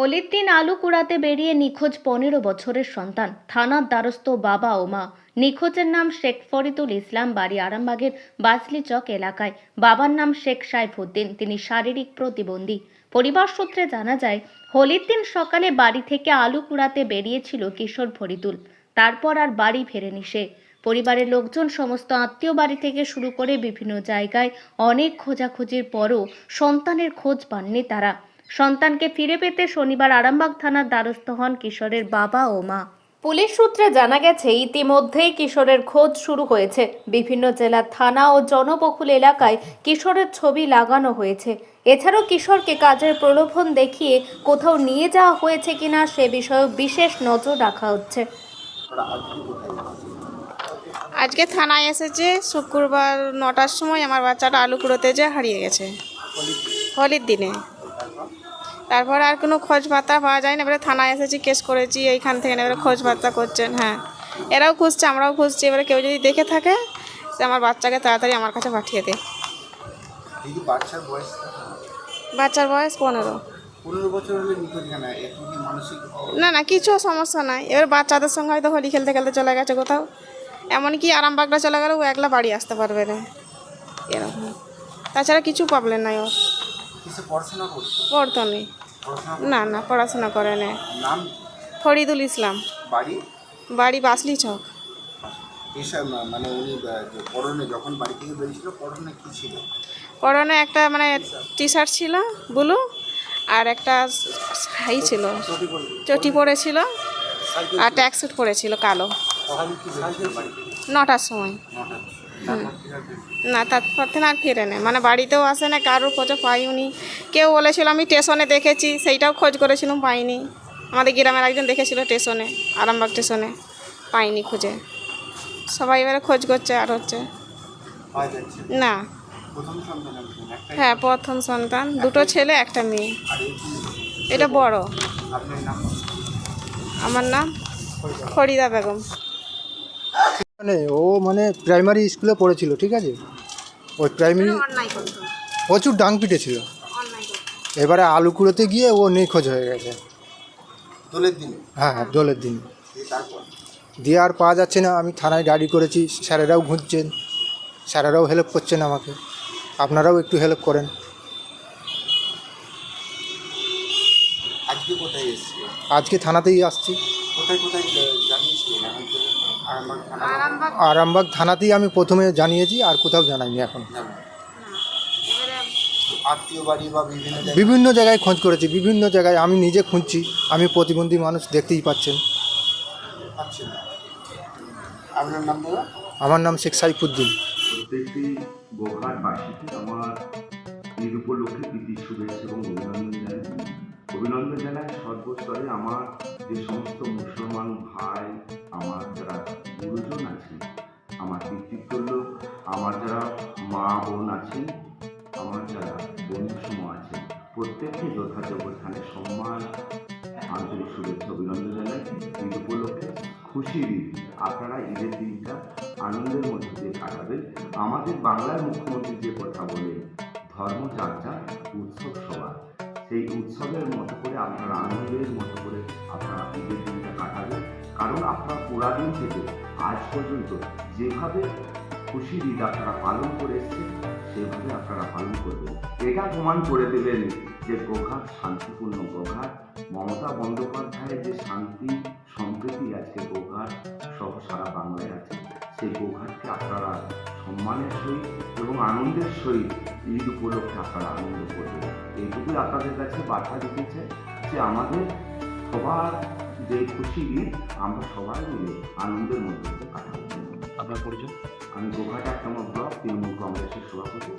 হোলির দিন আলু কুড়াতে বেরিয়ে নিখোঁজ পনেরো বছরের সন্তান। থানার দ্বারস্থ বাবা ও মা। নিখোঁজের নাম শেখ ফরিদুল ইসলাম, বাড়ি আরামবাগের বাসলি চক এলাকায়। বাবার নাম শেখ সাইফুদ্দিন, তিনি শারীরিক প্রতিবন্ধী। পরিবার সূত্রে জানা যায়, হোলির দিন সকালে বাড়ি থেকে আলু কুড়াতে বেরিয়েছিল কিশোর ফরিদুল। তারপর আর বাড়ি ফেরেনি সে। পরিবারের লোকজন সমস্ত আত্মীয় বাড়ি থেকে শুরু করে বিভিন্ন জায়গায় অনেক খোঁজাখুঁজির পরও সন্তানের খোঁজ পাননি তারা। সন্তানকে ফিরে পেতে শনিবার আরামবাগ থানার দ্বারস্থ হন কিশোরের বাবা ও মা। পুলিশ সূত্রে জানা গেছে ইতিমধ্যেই কিশোরের খোঁজ শুরু হয়েছে। বিভিন্ন জেলার থানা ও জনবহুল এলাকায় কিশোরের ছবি লাগানো হয়েছে। এছাড়াও কিশোরকে কাজের প্রলোভন দেখিয়ে কোথাও নিয়ে যাওয়া হয়েছে কিনা সে বিষয়ে বিশেষ নজর রাখা হচ্ছে। আজকে থানায় এসেছে শুক্রবার নটার সময় আমার বাচ্চাটা আলু কুড়োতে যে হারিয়ে গেছে। হোলির দিনে। তারপরে আর কোনো খোঁজ বার্তা পাওয়া যায় না এবারে থানায় এসেছি কেস করেছি এইখান থেকে এবারে খোঁজ বার্তা করছেন হ্যাঁ। এরাও খুঁজছে আমরাও খুঁজছি। এবারে কেউ যদি দেখে থাকে সে আমার বাচ্চাকে তাড়াতাড়ি আমার কাছে পাঠিয়ে দে। বাচ্চার বয়স পনেরো। না না কিছু সমস্যা নাই। এবার বাচ্চাদের সঙ্গে হয়তো হোলি খেলতে খেলতে চলে গেছে কোথাও। এমনকি আরামবাগটা চলে গেলে ও একলা বাড়ি আসতে পারবে না। এরকম। তাছাড়া কিছু প্রবলেম নাই ওর। কিসে পড়াশোনা করতো পড়তো নেই পড়াশোনা না না পড়াশোনা করে না নাম? ফরিদুল ইসলাম। বাড়ি? বাড়ি বাসলি চক। এসব মানে উনি পরনে যখন বাড়ি থেকে বেরিয়েছিল পরনে কি ছিল? পরনে একটা মানে টি শার্ট ছিল ব্লু আর একটা হাই ছিল। চটি পরেছিল আর ট্যাক্স স্যুট পরেছিল কালো। নটার সময়। নটা না তারপর থেকে আর ফিরে নেই মানে বাড়িতেও আসে না কারোর খোঁজও পাইনি কেউ বলেছিল আমি স্টেশনে দেখেছি। সেইটাও খোঁজ করেছিলাম পাইনি। আমাদের গ্রামের একজন দেখেছিল স্টেশনে আরামবাগ স্টেশনে। পাইনি খুঁজে। সবাই এবারে খোঁজ করছে আর হচ্ছে। না। হ্যাঁ প্রথম সন্তান দুটো ছেলে একটা মেয়ে। এটা বড়। আমার নাম ফরিদা বেগম। মানে ও মানে প্রাইমারি স্কুলে পড়েছিল ঠিক আছে? ওই প্রাইমারি প্রচুর ডাং পিটেছিল। এবারে আলু কুড়োতে গিয়ে ও নিখোঁজ হয়ে গেছে। দোলের দিনে? হ্যাঁ হ্যাঁ দোলের দিন। দিয়ে আর পাওয়া যাচ্ছে না আমি থানায় ডায়েরি করেছি স্যারেরাও ঘুরছেন স্যারেরাও হেল্প করছেন আমাকে। আপনারাও একটু হেল্প করেন। আজকে কোথায় আজকে থানাতেই আসছি। কোথায় কোথায় আহ, জানিয়েছিলেন এখন পর্যন্ত আরামবাগ থানা আরামবাগ আরামবাগ থানাতেই আমি প্রথমে জানিয়েছি আর কোথাও জানাইনি এখন। জানেন আত্মীয় বাড়ি বা বিভিন্ন জায়গায়? খোঁজ করেছি বিভিন্ন জায়গায় আমি নিজে খুঁজছি আমি প্রতিবন্ধী মানুষ দেখতেই পাচ্ছেন। দাদা আমার নাম শেখ সাইফুদ্দিন। প্রত্যেকটি গোঘাটবাসীকে আমার ঈদ উপলক্ষে প্রীতি শুভেচ্ছা এবং অভিনন্দন জানাই। অভিনন্দন জানাই সর্বস্তরে আমার যে সমস্ত মুসলমান ভাই আমার যারা আছেন আমার যারা বন্ধু সমূহ আছেন প্রত্যেককে যথাযোগ্য স্থানে সম্মান আন্তরিক শুভেচ্ছা অভিনন্দন জানাই। ঈদ উপলক্ষে খুশির ঈদ। আপনারা ঈদের দিনটা আনন্দের মধ্যে দিয়ে কাটাবেন। আমাদের বাংলার মুখ্যমন্ত্রী যে কথা বলে ধর্ম যাত্রা, উৎসব সভা। সেই উৎসবের মতো করে আপনারা আনন্দের মতো করে আপনারা ঈদের দিনটা কাটাবেন। কারণ আপনারা পুরাদিন থেকে আজ পর্যন্ত যেভাবে খুশির ঈদ আপনারা পালন করে এসছেন সেভাবে আপনারা পালন করবেন। এটা প্রমাণ করে দেবেন যে গোঘাট শান্তিপূর্ণ গোঘাট মমতা বন্দ্যোপাধ্যায়ের যে শান্তি সম্প্রীতি আজকে গোঘাট সহ সারা বাংলায় আছে, সেই প্রঘাতকে আপনারা সম্মানের সহিত এবং আনন্দের সহিত ঈদ উপলক্ষে আপনারা আনন্দ করবেন। এইটুকুই আপনাদের কাছে বার্তা দিতে চাই যে আমাদের সবার যে খুশি আমরা সবাই মিলে আনন্দের মধ্যে কাটাবো। আপনার পরিচয়? আমি গোঘাট একটা নম্বর ব্লক তৃণমূল কংগ্রেসের সভাপতি